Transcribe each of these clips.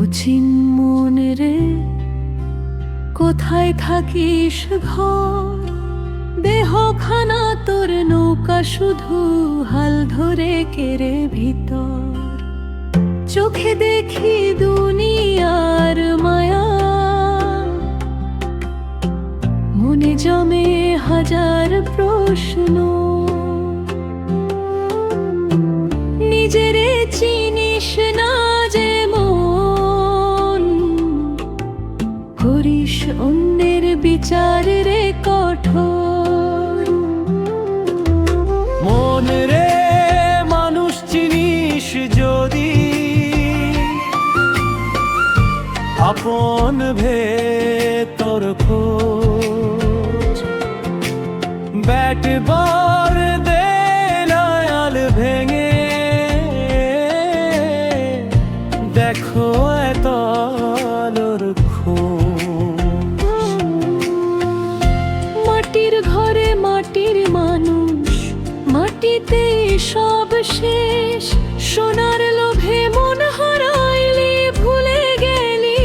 অচিন মন রে, কোথায় থাকিস ঘর? দেহখানা তোর নৌকা শুধু হাল ধরে কেরে ভিতর। চোখে দেখি দুনিয়ার মায়া। মনে জমে হাজার প্রশ্ন। করিস অন্যের বিচার রে কঠোর। মন রে মানুষ চিনিস যদি, আপন ভেতর খোঁজ। ব্যাট বল দেয়াল ভেঙে, দেখো সব শেষ। সোনার লোভে মন হারাইলি, ভুলে গেলি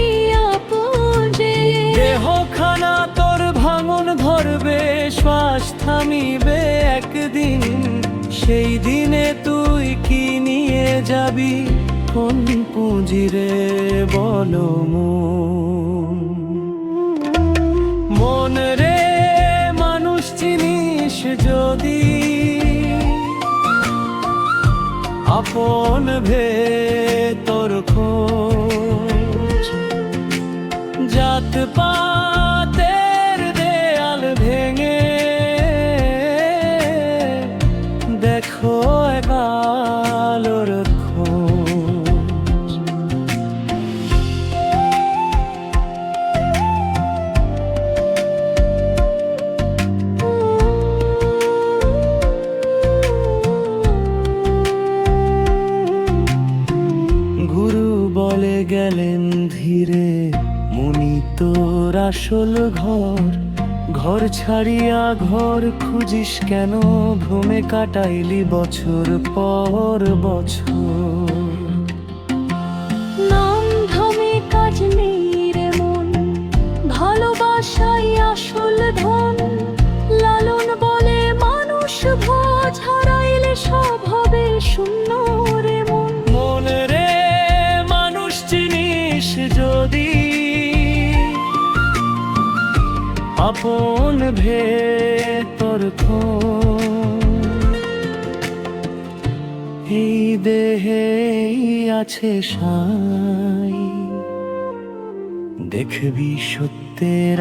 আপন যে। দেহখানা তোর ভাঙন ধরবে, শ্বাস থামিবে একদিন। সেই দিনে তুই কি নিয়ে যাবি, কোন পুঁজিরে বলো মন? আপন ভেতর খোঁজ। জাত পাতের দেয়াল ভেঙে দেখো এক গেলেন ধীরে, মনি তোর আসল ঘর। ঘর ছাড়িয়া ঘর খুঁজিস কেন? ভ্রমে কাটাইলি বছর পর বছর। নাম ধামে কাজ নেই রে মন, ভালোবাসাই আসল ধন। লালন বলে মানুষ ভোজ হারাইলে সব হবে শূন্য। আপন ভেতর। এই দেহে আছে সাই দেখবি সত্যের